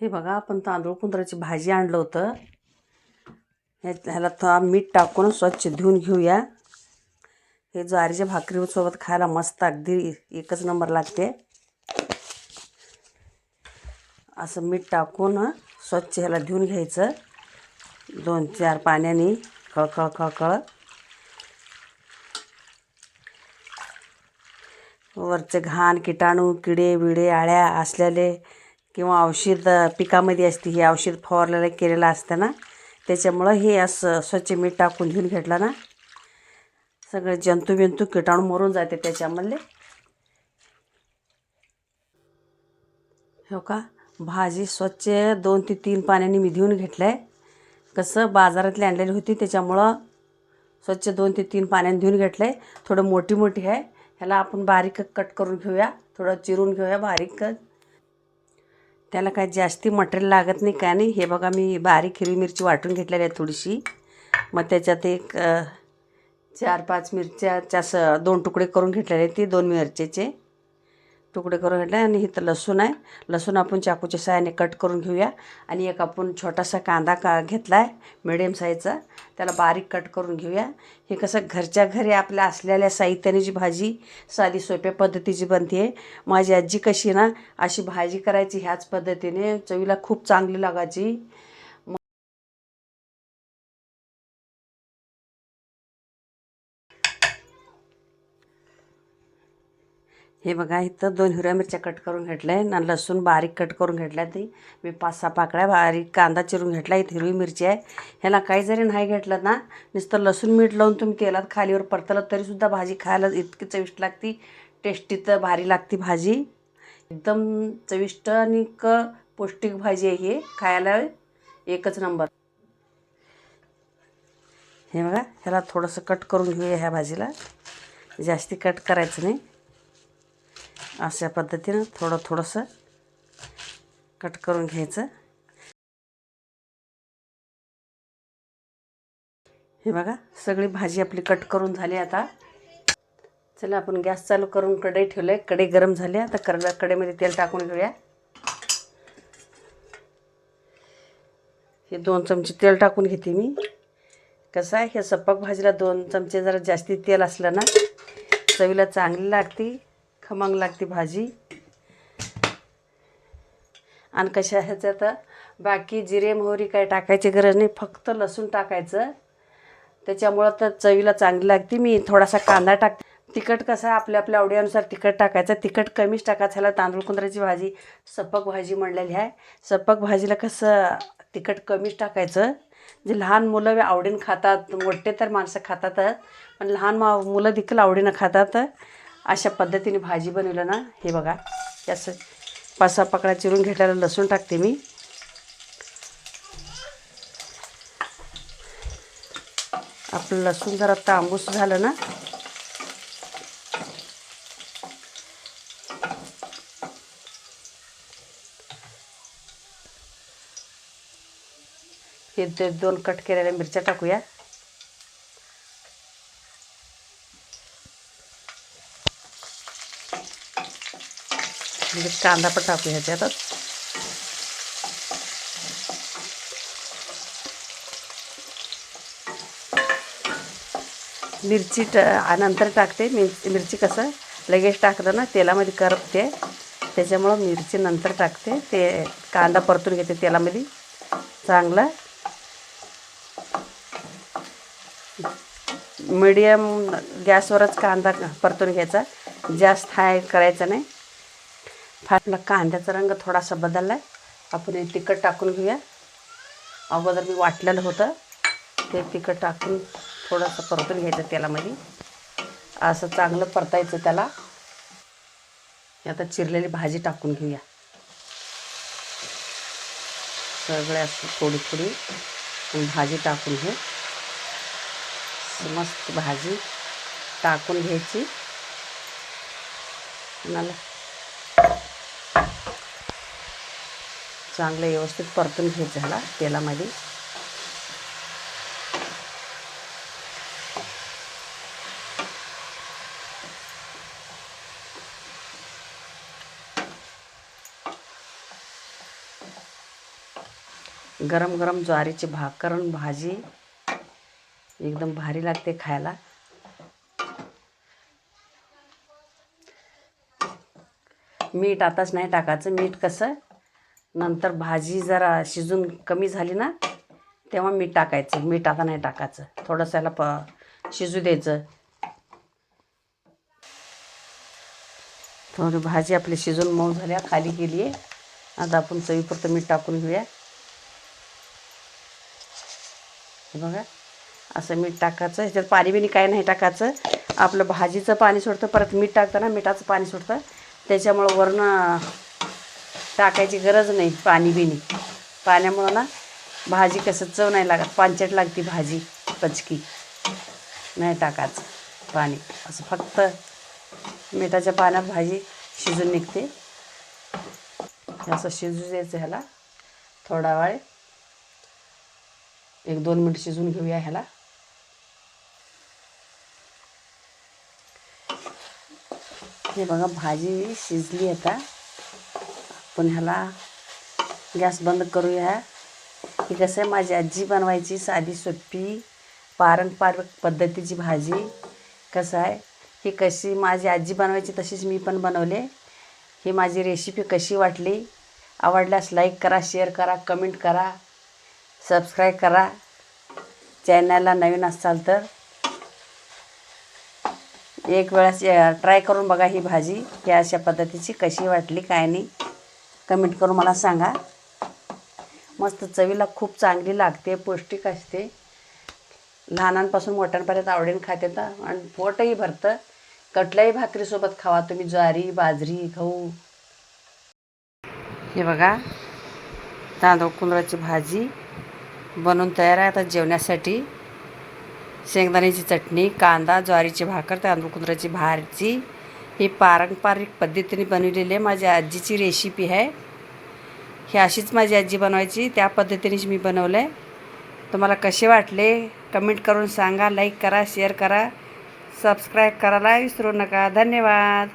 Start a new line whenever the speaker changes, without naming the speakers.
हे बघा आपण तांदूळ कुंदराची भाजी आणलं होतं. हे ह्याला थोडा मीठ टाकून स्वच्छ धुवून घेऊया. हे ज्वारीच्या भाकरीसोबत खायला मस्त अगदी एकच नंबर लागते. असं मीठ टाकून स्वच्छ ह्याला धुवून घ्यायचं. दोन चार पाण्याने खळखळ खळखळ. वरचे घाण किटाणू किडे बिडे आळ्या असलेले किंवा औषध पिकामध्ये असते हे औषध फवारलेलं केलेलं असतं ना त्याच्यामुळं हे असं स्वच्छ मीठ टाकून घेऊन घेतलं ना. सगळे जंतू बिंतू किटाणू मरून जाते त्याच्यामधले. हो का? भाजी स्वच्छ दोन ते तीन पाण्याने मी धुवून घेतलं आहे कसं बाजारातली आणलेली होती त्याच्यामुळं स्वच्छ दोन ते तीन पाण्याने धुवून घेतलं आहे थोडं मोठी मोठी आहे. ह्याला आपण बारीक कट करून घेऊया. थोडं चिरून घेऊया बारीक त्याला काय जास्ती मटेरियल लागत नाही काय नाही. हे बघा मी बारीक हिरवी मिरची वाटून घेतलेली आहे थोडीशी. मग त्याच्यात एक चार पाच मिरच्याच्या स दोन तुकडे करून घेतलेले आहेत ते दोन मिरचेचे. तुकडे करून घेतले आणि इथं लसूण आहे. लसूण आपण चाकूच्या साहाय्याने कट करून घेऊया. आणि एक आपण छोटासा कांदा का घेतला आहे मिडियम साईजचा त्याला बारीक कट करून घेऊया. हे कसं घरच्या घरी आपल्या असलेल्या साहित्याने जी भाजी साधी सोप्या पद्धतीची बनते आहे माझी आजी कशी ना अशी भाजी करायची ह्याच पद्धतीने. चवीला खूप चांगली लागायची. हे बघा इथं दोन हिरव्या मिरच्या कट करून घेतल्या आहे आणि लसूण बारीक कट करून घेतल्या ती मी पाच सहा पाकळ्या बारीक कांदा चिरून घेतला इथं हिरवी मिरची आहे. ह्याला काही जरी नाही घेतलं ना नुसतं लसूण मीठ लावून तुम्ही तेलात खालीवर परतलं तरीसुद्धा भाजी खायला इतकी चविष्ट लागती. टेस्टी तर भारी लागती भाजी. एकदम चविष्ट आणि क पौष्टिक भाजी आहे ही. खायला एकच नंबर हे बघा ह्याला थोडंसं कट करून घेऊया ह्या भाजीला. जास्ती कट करायचं नाही. अशा पद्धतीनं थोडं थोडंसं कट करून घ्यायचं. हे बघा सगळी भाजी आपली कट करून झाली आता. चला आपण गॅस चालू करून कढई ठेवलं आहे कढई गरम झाली आता कड कढईमध्ये तेल टाकून घेऊया. हे दोन चमचे तेल टाकून घेते मी. कसं आहे हे सप्पक भाजीला दोन चमचे जरा जास्ती तेल असलं ना चवीला चांगली लागते. खमंग लागते भाजी. आणि कशा ह्याच्यात बाकी जिरे मोहरी काय टाकायची गरज नाही फक्त लसूण टाकायचं. त्याच्यामुळं तर चवीला चांगली लागते. मी थोडासा कांदा टाक तिखट कसं आहे आपल्या आपल्या आवडीनुसार तिखट टाकायचं. तिखट कमीच टाकायचं. ह्याला तांदूळ कुंदराची भाजी सपक भाजी म्हणलेली आहे. सपक भाजीला कसं तिखट कमीच टाकायचं. जे लहान मुलं आवडीनं खातात मोठे तर माणसं खातातच पण लहान मा मुलं देखील आवडीनं खातात. अशा पद्धतीने भाजी बनवलं ना हे बघा. याचं असं पाच सहा चिरून घेतलेला लसूण टाकते मी. आपलं लसूण जरा तांबूस झालं ना. हे ते दोन कट केलेल्या मिरच्या टाकूया. म्हणजे कांदा पण टाकू ह्याच्यातच मिरची ट नंतर टाकते. मिरची मिरची कसं लगेच टाकलं ना तेलामध्ये करपते. त्याच्यामुळं मिरची नंतर टाकते. ते कांदा परतून घेते तेलामध्ये. चांगला. मीडियम गॅसवरच कांदा परतून घ्यायचा. जास्त हाय करायचा नाही. फाटला कांद्याचा रंग थोडासा बदलला आहे आपण हे तिखट टाकून घेऊया. अगोदर मी वाटलेलं होतं. ते तिखट टाकून थोडंसं परतून घ्यायचं तेलामध्ये. असं चांगलं परतायचं त्याला. आता चिरलेली भाजी टाकून घेऊया. सगळ्या थोडी थोडी भाजी टाकून घे मस्त भाजी टाकून घ्यायची. मला चांगलं व्यवस्थित परतून घेत झाला तेलामध्ये. गरम गरम ज्वारीची भाकरण भाजी. एकदम भारी लागते खायला. मीठ आताच नाही टाकायचं मीठ कसं नंतर भाजी जरा शिजून कमी झाली ना तेव्हा मीठ टाकायचं. मीठ आता नाही टाकायचं. थोडंसं याला प शिजू द्यायचं. थोडी भाजी आपली शिजून मऊ झाल्या खाली गेली आहे आता आपण चवीपुरतं मीठ टाकून घेऊया. हे बघा असं मीठ टाकायचं. ह्याच्यात पाणी बिनी काय नाही टाकायचं. आपलं भाजीचं पाणी सोडतं परत मीठ टाकताना मिठाचं पाणी सोडतं. त्याच्यामुळं वरनं टाकायची गरज नाही पाणी बिनी पाण्यामुळं ना भाजी कसं चव नाही लागत. पांचट लागते भाजी पचकी. नाही टाकायचं पाणी. असं फक्त मिठाच्या पाण्यात भाजी शिजून निघते. असं शिजू द्यायचं ह्याला. थोडा वेळ. एक दोन मिनिट शिजून घेऊया ह्याला. हे बघा भाजी शिजली आता. आपण ह्याला गॅस बंद करूया. ही कसं आहे माझी आजी बनवायची साधी सोपी पारंपरिक पद्धतीची भाजी. कसं आहे? ही कशी माझी आजी बनवायची तशीच मी पण बनवले. ही माझी रेसिपी कशी वाटली? आवडल्यास लाईक करा शेअर करा कमेंट करा सबस्क्राईब करा. चॅनलला नवीन असाल तर एक वेळेस ट्राय करून बघा ही भाजी ही अशा पद्धतीची कशी वाटली काय नाही. कमेंट करून मला सांगा. मस्त चवीला खूप चांगली लागते पौष्टिक असते. लहानांपासून मोठ्यांपर्यंत आवडीन खाते तर आणि पोटही भरतं. कटल्याही भाकरीसोबत खावा तुम्ही ज्वारी बाजरी गहू. हे बघा तांदूळ कुंदराची भाजी बनवून तयार आहे आता जेवण्यासाठी. शेंगदाण्याची चटणी कांदा ज्वारीची भाकर तांदूळ कुंदराची भाजी. ही पारंपरिक पद्धतीने बनवलेली आहे. माझ्या आजीची रेसिपी आहे. ही अशीच माझी आजी बनवायची. त्या पद्धतीनेच मी बनवलं आहे तुम्हाला कसे वाटले? कमेंट करून सांगा लाईक करा शेअर करा सबस्क्राईब करायला विसरू नका. धन्यवाद.